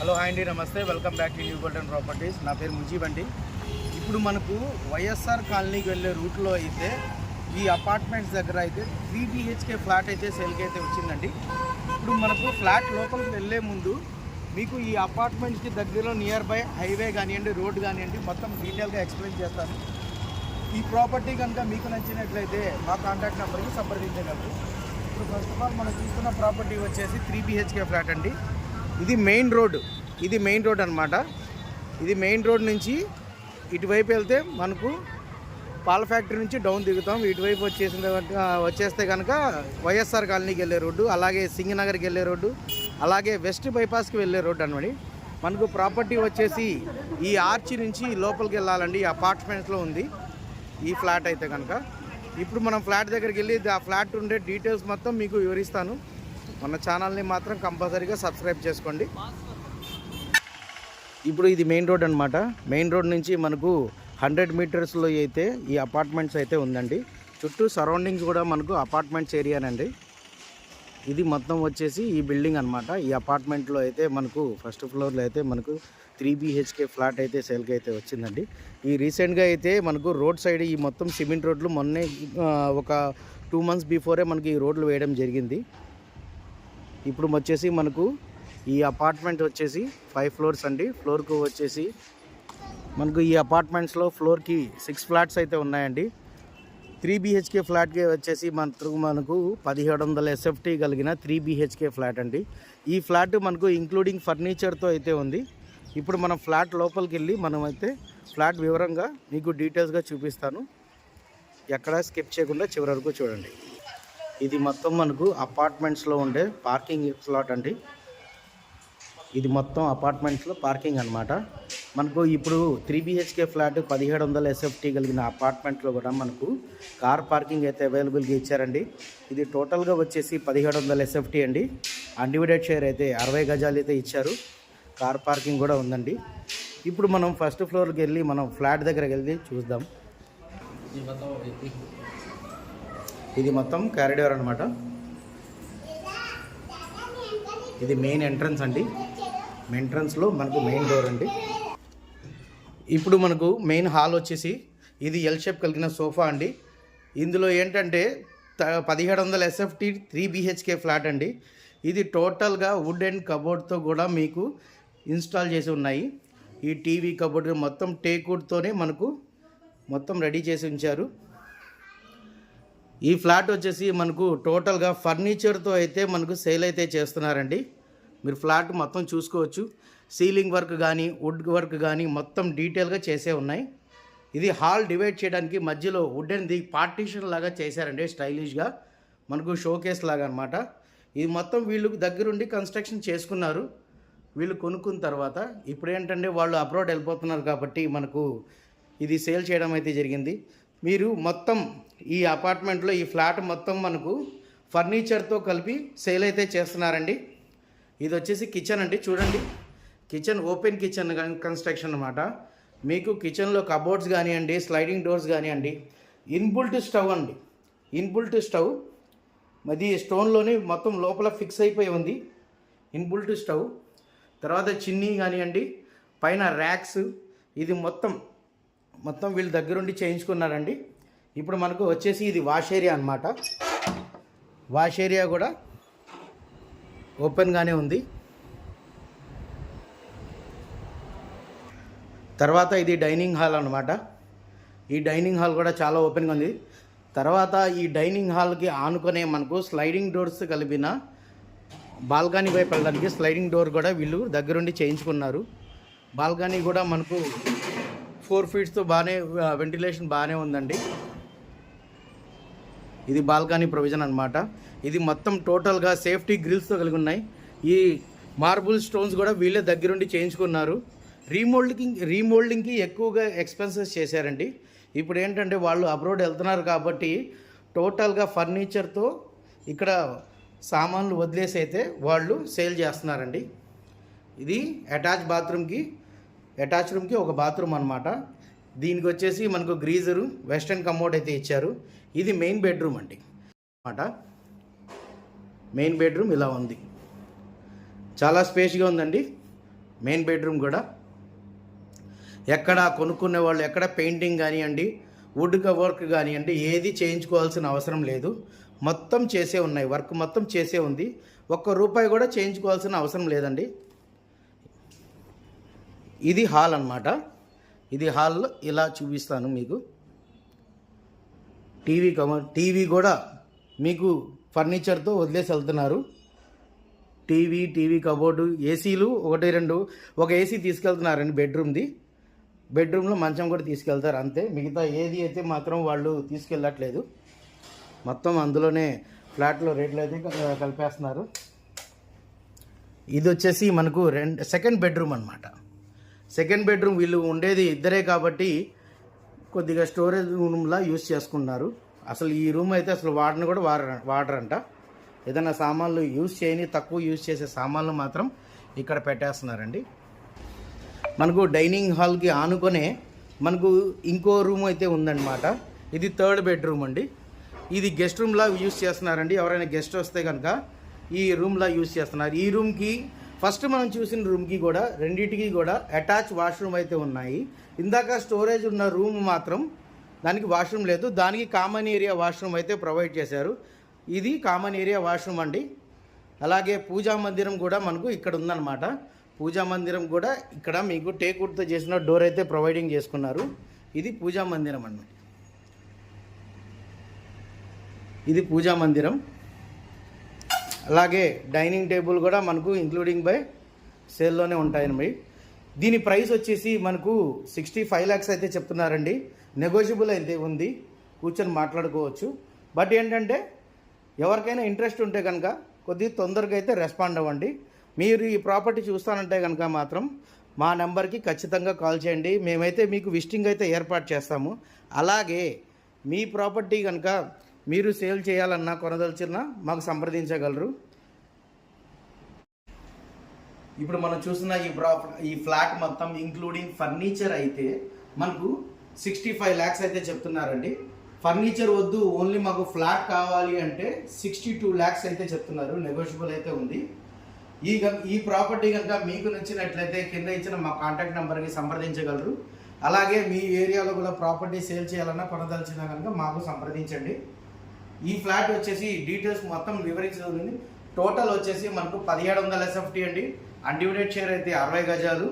Hello hi అండి నమస్తే. Welcome back to new golden properties. నా పేరు ముజీబ్ అండి. ఇప్పుడు మనకు వైఎస్ఆర్ కాలనీకి వెళ్ళే రూట్లో అయితే ఈ అపార్ట్మెంట్స్ దగ్గర అయితే త్రీ బిహెచ్కే ఫ్లాట్ అయితే సేల్కి అయితే వచ్చిందండి. ఇప్పుడు మనకు ఫ్లాట్ లోపలికి వెళ్ళే ముందు మీకు ఈ అపార్ట్మెంట్స్కి దగ్గరలో నియర్ బై హైవే కానివ్వండి రోడ్ కానివ్వండి మొత్తం డీటెయిల్గా ఎక్స్ప్లెయిన్ చేస్తాను. ఈ ప్రాపర్టీ కనుక మీకు నచ్చినట్లయితే మా కాంటాక్ట్ నెంబర్కి సంప్రదించగలరు. ఇప్పుడు ఫస్ట్ ఆఫ్ ఆల్ మనం చూస్తున్న ప్రాపర్టీ వచ్చేసి త్రీ బిహెచ్కే ఫ్లాట్ అండి. ఇది మెయిన్ రోడ్. ఇది మెయిన్ రోడ్ అనమాట ఇది మెయిన్ రోడ్ నుంచి ఇటువైపు వెళ్తే మనకు పాల ఫ్యాక్టరీ నుంచి డౌన్ దిగుతాం. ఇటువైపు వచ్చేసిన తర్వాత వచ్చేస్తే కనుక వైఎస్ఆర్ కాలనీకి వెళ్ళే రోడ్డు అలాగే సింగనగర్కి వెళ్ళే రోడ్డు అలాగే వెస్ట్ బైపాస్కి వెళ్ళే రోడ్డు అనమాట మనకు ప్రాపర్టీ వచ్చేసి ఈ ఆర్చి నుంచి లోపలికి వెళ్ళాలండి. ఈ అపార్ట్మెంట్స్లో ఉంది. ఈ ఫ్లాట్ అయితే కనుక ఇప్పుడు మనం ఫ్లాట్ దగ్గరికి వెళ్ళి ఆ ఫ్లాట్ ఉండే డీటెయిల్స్ మొత్తం మీకు వివరిస్తాను. మన ఛానల్ని మాత్రం కంపల్సరీగా సబ్స్క్రైబ్ చేసుకోండి. ఇప్పుడు ఇది మెయిన్ రోడ్ అనమాట మెయిన్ రోడ్ నుంచి మనకు హండ్రెడ్ మీటర్స్లో అయితే ఈ అపార్ట్మెంట్స్ అయితే ఉందండి. చుట్టూ సరౌండింగ్స్ కూడా మనకు అపార్ట్మెంట్స్ ఏరియానండి. ఇది మొత్తం వచ్చేసి ఈ బిల్డింగ్ అనమాట ఈ అపార్ట్మెంట్లో అయితే మనకు ఫస్ట్ ఫ్లోర్లో అయితే మనకు త్రీ బీహెచ్కే ఫ్లాట్ అయితే సేల్కి అయితే వచ్చిందండి. ఈ రీసెంట్గా అయితే మనకు రోడ్ సైడ్ ఈ మొత్తం సిమెంట్ రోడ్లు మొన్నే ఒక టూ మంత్స్ బిఫోరే మనకి ఈ రోడ్లు వేయడం జరిగింది. ఇప్పుడు వచ్చేసి మనకు ఈ అపార్ట్మెంట్ వచ్చేసి ఫైవ్ ఫ్లోర్స్ అండి. ఫ్లోర్కు వచ్చేసి మనకు ఈ అపార్ట్మెంట్స్లో ఫ్లోర్కి సిక్స్ ఫ్లాట్స్ అయితే ఉన్నాయండి. త్రీ బీహెచ్కే ఫ్లాట్కి వచ్చేసి మనకు మనకు పదిహేడు వందల ఎస్ఎఫ్టీ కలిగిన త్రీ బీహెచ్కే ఫ్లాట్ అండి. ఈ ఫ్లాట్ మనకు ఇంక్లూడింగ్ ఫర్నిచర్తో అయితే ఉంది. ఇప్పుడు మనం ఫ్లాట్ లోపలికి వెళ్ళి మనం అయితే ఫ్లాట్ వివరంగా మీకు డీటెయిల్స్గా చూపిస్తాను. ఎక్కడ స్కిప్ చేయకుండా చివరి వరకు చూడండి. ఇది మొత్తం మనకు అపార్ట్మెంట్స్లో ఉండే పార్కింగ్ స్లాట్ అండి. ఇది మొత్తం అపార్ట్మెంట్స్లో పార్కింగ్ అనమాట మనకు ఇప్పుడు త్రీ బిహెచ్కే ఫ్లాట్ పదిహేడు వందల ఎస్ఎఫ్టీ కలిగిన అపార్ట్మెంట్లో కూడా మనకు కార్ పార్కింగ్ అయితే అవైలబుల్గా ఇచ్చారండి. ఇది టోటల్గా వచ్చేసి పదిహేడు వందల ఎస్ఎఫ్టీ అండి. అన్డివిడెడ్ షేర్ అయితే అరవై గజాలు అయితే ఇచ్చారు. కార్ పార్కింగ్ కూడా ఉందండి. ఇప్పుడు మనం ఫస్ట్ ఫ్లోర్కి వెళ్ళి మనం ఫ్లాట్ దగ్గరికి వెళ్ళి చూద్దాం. ఇది మొత్తం క్యారిడోర్ అనమాట ఇది మెయిన్ ఎంట్రన్స్ అండి. ఎంట్రన్స్లో మనకు మెయిన్ డోర్ అండి. ఇప్పుడు మనకు మెయిన్ హాల్ వచ్చేసి ఇది ఎల్ షేప్ కలిగిన సోఫా అండి. ఇందులో ఏంటంటే త- పదిహేడు వందల ఎస్ఎఫ్టీ త్రీ బీహెచ్కే ఫ్లాట్ అండి. ఇది టోటల్గా వుడ్ అండ్ కబోర్డ్తో కూడా మీకు ఇన్స్టాల్ చేసి ఉన్నాయి. ఈ టీవీ కబోర్డ్ మొత్తం టేకుడ్తోనే మనకు మొత్తం రెడీ చేసి ఉంచారు. ఈ ఫ్లాట్ వచ్చేసి మనకు టోటల్గా ఫర్నిచర్తో అయితే మనకు సేల్ అయితే చేస్తున్నారండి. మీరు ఫ్లాట్ మొత్తం చూసుకోవచ్చు. సీలింగ్ వర్క్ కానీ వుడ్ వర్క్ కానీ మొత్తం డీటెయిల్గా చేసే ఉన్నాయి. ఇది హాల్ డివైడ్ చేయడానికి మధ్యలో వుడెన్ ది పార్టీషన్ లాగా చేశారండి స్టైలిష్గా. మనకు షోకేస్ లాగా అనమాట ఇది మొత్తం వీళ్ళు దగ్గరుండి కన్స్ట్రక్షన్ చేసుకున్నారు. వీళ్ళు కొనుక్కున్న తర్వాత ఇప్పుడు ఏంటంటే వాళ్ళు అబ్రాడ్ వెళ్ళిపోతున్నారు కాబట్టి మనకు ఇది సేల్ చేయడం అయితే జరిగింది. మీరు మొత్తం ఈ అపార్ట్మెంట్లో ఈ ఫ్లాట్ మొత్తం మనకు ఫర్నిచర్తో కలిపి సేల్ అయితే చేస్తున్నారండి. ఇది వచ్చేసి కిచెన్ అండి చూడండి. కిచెన్ ఓపెన్ కిచెన్ కన్స్ట్రక్షన్ అనమాట మీకు కిచెన్లో కబోర్డ్స్ కానివ్వండి స్లైడింగ్ డోర్స్ కానివ్వండి ఇన్బుల్ట్ స్టవ్ అండి. Inbuilt stove. అది స్టోన్లోని మొత్తం లోపల ఫిక్స్ అయిపోయి ఉంది. Inbuilt stove. తర్వాత చిన్నీ కానివ్వండి పైన ర్యాక్స్. ఇది మొత్తం మొత్తం వీళ్ళ దగ్గరుండి చేయించుకున్నారండి. ఇప్పుడు మనకు వచ్చేసి ఇది వాష్ ఏరియా అనమాట వాష్ ఏరియా కూడా ఓపెన్గానే ఉంది. తర్వాత ఇది డైనింగ్ హాల్ అనమాట ఈ డైనింగ్ హాల్ కూడా చాలా ఓపెన్గా ఉంది. తర్వాత ఈ డైనింగ్ హాల్కి ఆనుకునే మనకు స్లైడింగ్ డోర్స్ కలిపిన బాల్కనీ వైపు వెళ్ళడానికి స్లైడింగ్ డోర్ కూడా వీళ్ళు దగ్గరుండి చేయించుకున్నారు. బాల్కనీ కూడా మనకు ఫోర్ ఫీట్స్తో బాగానే వెంటిలేషన్ బాగానే ఉందండి. ఇది బాల్కనీ ప్రొవిజన్ అనమాట ఇది మొత్తం టోటల్గా సేఫ్టీ గ్రిల్స్తో కలిగి ఉన్నాయి. ఈ మార్బుల్ స్టోన్స్ కూడా వీళ్ళే దగ్గరుండి చేయించుకున్నారు. రీమోల్డింగ్ రీమోల్డింగ్కి ఎక్కువగా ఎక్స్పెన్సెస్ చేశారండి. ఇప్పుడు ఏంటంటే వాళ్ళు అబ్రోడ్ వెళ్తున్నారు కాబట్టి టోటల్గా ఫర్నిచర్తో ఇక్కడ సామాన్లు వదిలేసి అయితే వాళ్ళు సేల్ చేస్తున్నారండి. ఇది అటాచ్ బాత్రూమ్కి అటాచ్ రూమ్కి ఒక బాత్రూమ్ అనమాట దీనికి వచ్చేసి మనకు గ్రీజరు వెస్ట్రన్ కమోడ్ అయితే ఇచ్చారు. ఇది మెయిన్ బెడ్రూమ్ అండి. అనమాట మెయిన్ బెడ్రూమ్ ఇలా ఉంది. చాలా స్పేస్గా ఉందండి. మెయిన్ బెడ్రూమ్ కూడా. ఎక్కడ కొనుక్కునే వాళ్ళు ఎక్కడ పెయింటింగ్ కానివ్వండి వుడ్ వర్క్ కానివ్వండి ఏది చేయించుకోవాల్సిన అవసరం లేదు. మొత్తం చేసే ఉన్నాయి. వర్క్ మొత్తం చేసే ఉంది. ఒక్క రూపాయి కూడా చేయించుకోవాల్సిన అవసరం లేదండి. ఇది హాల్ అన్నమాట. ఇది హాల్ ఇలా చూపిస్తాను మీకు. టీవీ కమ టీవీ కూడా మీకు ఫర్నిచర్తో వదిలేసి వెళ్తున్నారు. టీవీ టీవీ కబోర్డు ఏసీలు ఒకటి రెండు ఒక ఏసీ తీసుకెళ్తున్నారండి బెడ్రూమ్ది. బెడ్రూమ్లో మంచం కూడా తీసుకెళ్తారు అంతే. మిగతా ఏది అయితే మాత్రం వాళ్ళు తీసుకెళ్ళట్లేదు. మొత్తం అందులోనే ఫ్లాట్లో రేట్లు అయితే కలిపేస్తున్నారు. ఇది వచ్చేసి మనకు రెండు సెకండ్ బెడ్రూమ్ అనమాట సెకండ్ బెడ్రూమ్ వీళ్ళు ఉండేది ఇద్దరే కాబట్టి కొద్దిగా స్టోరేజ్ రూమ్లా యూస్ చేసుకున్నారు. అసలు ఈ రూమ్ అయితే అసలు వాడని కూడా వాడ వాడరంట. ఏదైనా సామాన్లు యూస్ చేయని తక్కువ యూస్ చేసే సామాన్లు మాత్రం ఇక్కడ పెట్టేస్తున్నారండి. మనకు డైనింగ్ హాల్కి ఆనుకొనే మనకు ఇంకో రూమ్ అయితే ఉందన్నమాట. ఇది థర్డ్ బెడ్రూమ్ అండి. ఇది గెస్ట్ రూమ్లా యూస్ చేస్తున్నారండి. ఎవరైనా గెస్ట్ వస్తే కనుక ఈ రూమ్లా యూస్ చేస్తున్నారు. ఈ రూమ్కి ఫస్ట్ మనం చూసిన రూమ్కి కూడా రెండింటికి కూడా అటాచ్ వాష్రూమ్ అయితే ఉన్నాయి. ఇందాక స్టోరేజ్ ఉన్న రూమ్ మాత్రం దానికి వాష్రూమ్ లేదు. దానికి కామన్ ఏరియా వాష్రూమ్ అయితే ప్రొవైడ్ చేశారు. ఇది కామన్ ఏరియా వాష్రూమ్ అండి. అలాగే పూజా మందిరం కూడా మనకు ఇక్కడ ఉందన్నమాట. పూజా మందిరం కూడా ఇక్కడ మీకు టేకుడ్తో చేసిన డోర్ అయితే ప్రొవైడింగ్ చేసుకున్నారు. ఇది పూజా మందిరం అన్నమాట. ఇది పూజా మందిరం. అలాగే డైనింగ్ టేబుల్ కూడా మనకు ఇంక్లూడింగ్ బై సేల్లోనే ఉంటాయండి దీని ప్రైస్ వచ్చేసి మనకు సిక్స్టీ ఫైవ్ ల్యాక్స్ అయితే చెప్తున్నారండి. నెగోషియబుల్ అయితే ఉంది. కూర్చొని మాట్లాడుకోవచ్చు. బట్ ఏంటంటే ఎవరికైనా ఇంట్రెస్ట్ ఉంటే కనుక కొద్దిగా తొందరగా అయితే రెస్పాండ్ అవ్వండి. మీరు ఈ ప్రాపర్టీ చూస్తానంటే కనుక మాత్రం మా నెంబర్కి ఖచ్చితంగా కాల్ చేయండి. మేమైతే మీకు విజిటింగ్ అయితే ఏర్పాటు చేస్తాము. అలాగే మీ ప్రాపర్టీ కనుక మీరు సేల్ చేయాలన్నా కొనదలిచినా మాకు సంప్రదించగలరు. ఇప్పుడు మనం చూస్తున్న ఈ ఈ ఫ్లాట్ మొత్తం ఇంక్లూడింగ్ ఫర్నిచర్ అయితే మనకు సిక్స్టీ ఫైవ్ ల్యాక్స్ అయితే చెప్తున్నారండి. ఫర్నిచర్ వద్దు ఓన్లీ మాకు ఫ్లాట్ కావాలి అంటే సిక్స్టీ టూ ల్యాక్స్ అయితే చెప్తున్నారు. నెగోషియబుల్ అయితే ఉంది. ఈ గ- ఈ ప్రాపర్టీ కనుక మీకు నచ్చినట్లయితే కింద ఇచ్చిన మా కాంటాక్ట్ నెంబర్కి సంప్రదించగలరు. అలాగే మీ ఏరియాలో కూడా ప్రాపర్టీ సేల్ చేయాలన్నా కొనదలిచినా కనుక మాకు సంప్రదించండి. ఈ ఫ్లాట్ వచ్చేసి డీటెయిల్స్ మొత్తం వివరించగలిగింది టోటల్ వచ్చేసి మనకు పదిహేడు వందల ఎస్ఎఫ్టీ అండి. అన్డివిడెడ్ షేర్ అయితే అరవై గజాలు.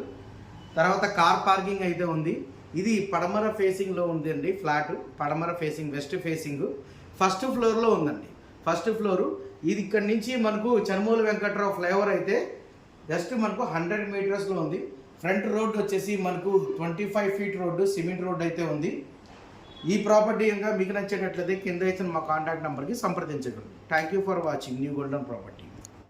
తర్వాత కార్ పార్కింగ్ అయితే ఉంది. ఇది పడమర ఫేసింగ్లో ఉందండి ఫ్లాట్. పడమర ఫేసింగ్ వెస్ట్ ఫేసింగ్ ఫస్ట్ ఫ్లోర్లో ఉందండి. ఫస్ట్ ఫ్లోరు ఇది ఇక్కడ నుంచి మనకు చనుమూల వెంకట్రావు ఫ్లైఓవర్ అయితే జస్ట్ మనకు హండ్రెడ్ మీటర్స్లో ఉంది. ఫ్రంట్ రోడ్ వచ్చేసి మనకు twenty five feet road cement road అయితే ఉంది. ఈ ప్రాపర్టీ ఇంకా మీకు నచ్చేటట్లయితే కింద ఇచ్చిన మా కాంటాక్ట్ నెంబర్కి సంప్రదించగలరు. Thank you for watching new golden property